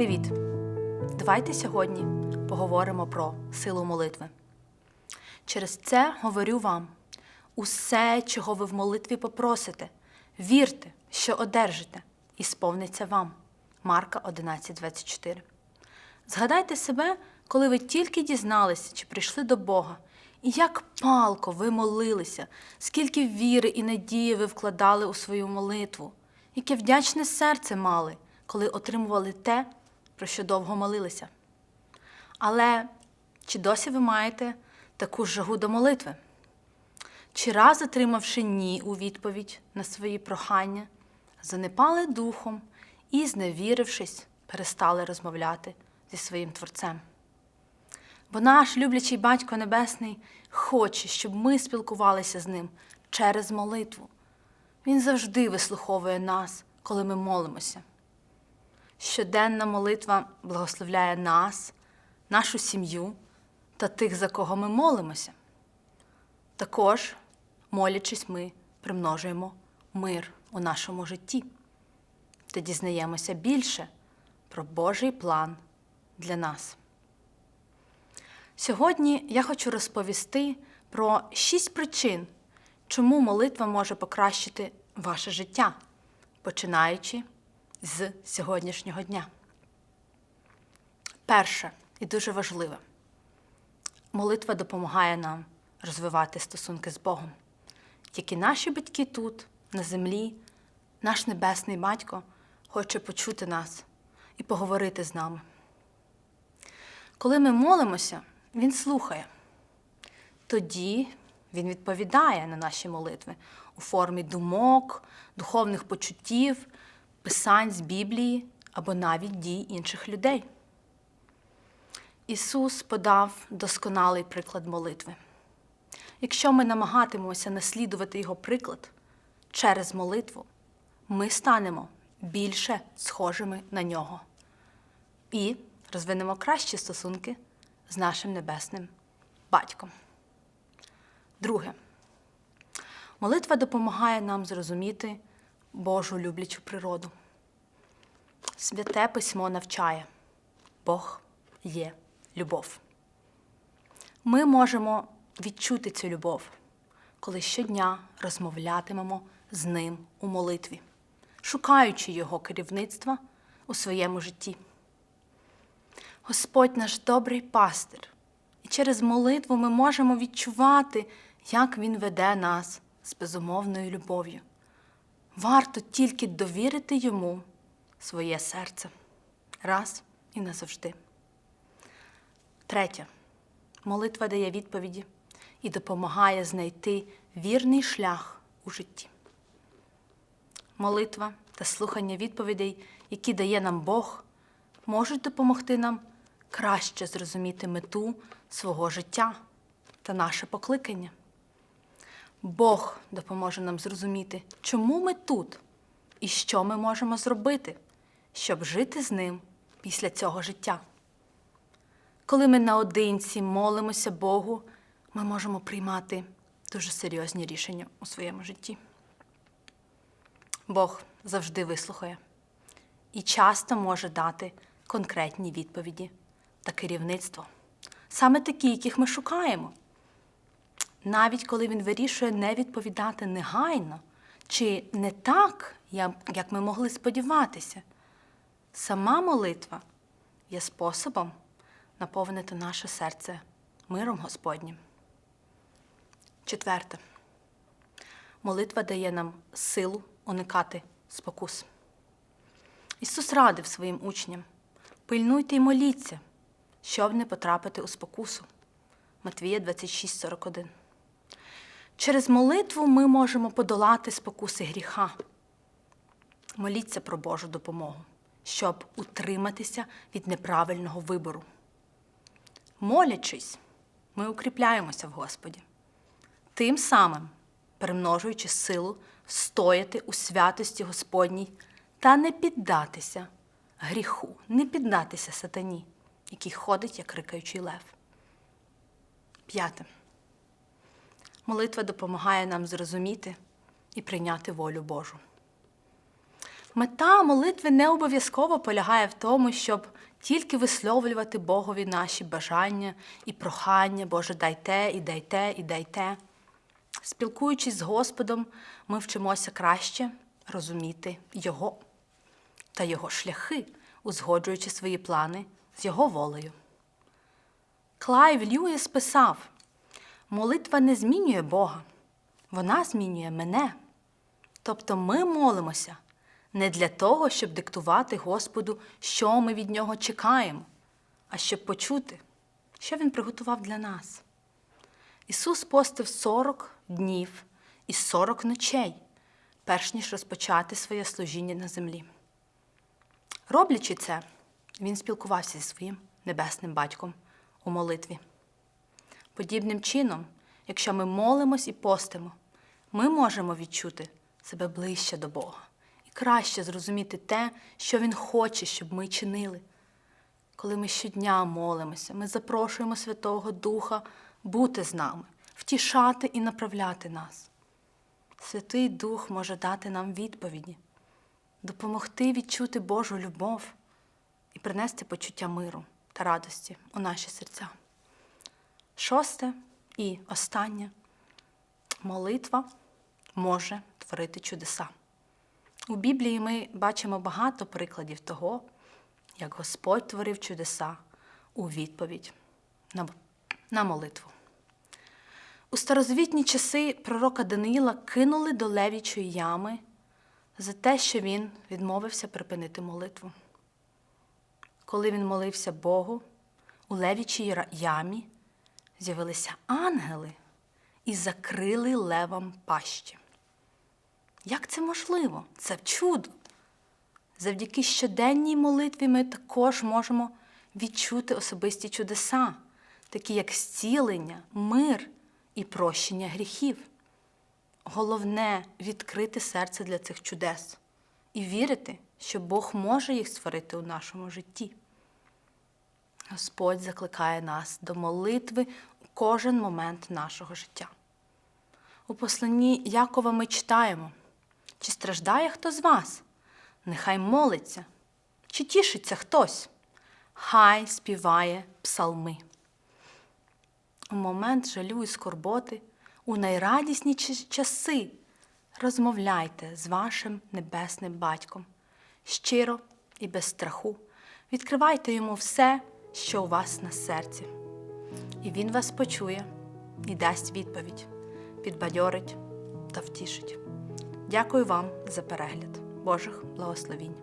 Привіт! Давайте сьогодні поговоримо про силу молитви. Через це говорю вам: усе, чого ви в молитві попросите, вірте, що одержите, і сповниться вам. Марка 11:24. Згадайте себе, коли ви тільки дізналися чи прийшли до Бога, і як палко ви молилися, скільки віри і надії ви вкладали у свою молитву, яке вдячне серце мали, коли отримували те, про що довго молилися. Але чи досі ви маєте таку жагу до молитви? Чи раз, отримавши ні у відповідь на свої прохання, занепали духом і, зневірившись, перестали розмовляти зі своїм Творцем? Бо наш люблячий Батько Небесний хоче, щоб ми спілкувалися з ним через молитву. Він завжди вислуховує нас, коли ми молимося. Щоденна молитва благословляє нас, нашу сім'ю та тих, за кого ми молимося. Також, молячись, ми примножуємо мир у нашому житті та дізнаємося більше про Божий план для нас. Сьогодні я хочу розповісти про шість причин, чому молитва може покращити ваше життя, починаючи з сьогоднішнього дня. Перше і дуже важливе молитва допомагає нам розвивати стосунки з Богом. І наші батьки тут, на землі, наш небесний батько хоче почути нас і поговорити з нами. Коли ми молимося, Він слухає. Тоді Він відповідає на наші молитви у формі думок, духовних почуттів, писань з Біблії або навіть дій інших людей. Ісус подав досконалий приклад молитви. Якщо ми намагатимемося наслідувати Його приклад через молитву, ми станемо більше схожими на нього і розвинемо кращі стосунки з нашим небесним батьком. Друге, молитва допомагає нам зрозуміти Божу люблячу природу. Святе письмо навчає Бог є любов. Ми можемо відчути цю любов, коли щодня розмовлятимемо з ним у молитві, шукаючи Його керівництва у своєму житті. Господь наш добрий пастир, і через молитву ми можемо відчувати, як Він веде нас з безумовною любов'ю. Варто тільки довірити йому своє серце раз і назавжди. Третє. Молитва дає відповіді і допомагає знайти вірний шлях у житті. Молитва та слухання відповідей, які дає нам Бог, можуть допомогти нам краще зрозуміти мету свого життя та наше покликання. Бог допоможе нам зрозуміти, чому ми тут і що ми можемо зробити, щоб жити з ним після цього життя. Коли ми наодинці молимося Богу, ми можемо приймати дуже серйозні рішення у своєму житті. Бог завжди вислухає і часто може дати конкретні відповіді та керівництво, саме такі, яких ми шукаємо. Навіть коли він вирішує не відповідати негайно чи не так, як ми могли сподіватися, сама молитва є способом наповнити наше серце миром Господнім. Четверте. Молитва дає нам силу уникати спокус. Ісус радив своїм учням: пильнуйте й моліться, щоб не потрапити у спокусу. Матвія 26,41. Через молитву ми можемо подолати спокуси гріха. Моліться про Божу допомогу, щоб утриматися від неправильного вибору. Молячись, ми укріпляємося в Господі, тим самим перемножуючи силу стояти у святості Господній та не піддатися гріху, не піддатися сатані, який ходить, як рикаючий лев. П'яте. Молитва допомагає нам зрозуміти і прийняти волю Божу. Мета молитви не обов'язково полягає в тому, щоб тільки висловлювати Богові наші бажання і прохання, Боже, дай те, і дай те, і дай те. Спілкуючись з Господом, ми вчимося краще розуміти Його та Його шляхи, узгоджуючи свої плани з Його волею. Клайв Льюіс писав: молитва не змінює Бога, вона змінює мене. Тобто ми молимося не для того, щоб диктувати Господу, що ми від нього чекаємо, а щоб почути, що Він приготував для нас. Ісус постив 40 днів і 40 ночей, перш ніж розпочати своє служіння на землі. Роблячи це, Він спілкувався зі своїм небесним батьком у молитві. Подібним чином, якщо ми молимось і постимо, ми можемо відчути себе ближче до Бога і краще зрозуміти те, що Він хоче, щоб ми чинили. Коли ми щодня молимося, ми запрошуємо Святого Духа бути з нами, втішати і направляти нас. Святий Дух може дати нам відповіді, допомогти відчути Божу любов і принести почуття миру та радості у наші серця. Шосте і останнє молитва може творити чудеса. У Біблії ми бачимо багато прикладів того, як Господь творив чудеса у відповідь на, молитву. У старозвітні часи пророка Даниїла кинули до левічої ями за те, що він відмовився припинити молитву. Коли він молився Богу, у левічій ямі з'явилися ангели і закрили левам пащі. Як це можливо? Це чудо. Завдяки щоденній молитві ми також можемо відчути особисті чудеса, такі як зцілення, мир і прощення гріхів. Головне відкрити серце для цих чудес і вірити, що Бог може їх створити у нашому житті. Господь закликає нас до молитви кожен момент нашого життя. У посланні Якова ми читаємо, чи страждає хто з вас? Нехай молиться, чи тішиться хтось, хай співає псалми. У момент жалю і скорботи, у найрадісні часи розмовляйте з вашим небесним батьком щиро і без страху. Відкривайте йому все, що у вас на серці. І він вас почує і дасть відповідь, підбадьорить та втішить. Дякую вам за перегляд. Божих благословінь!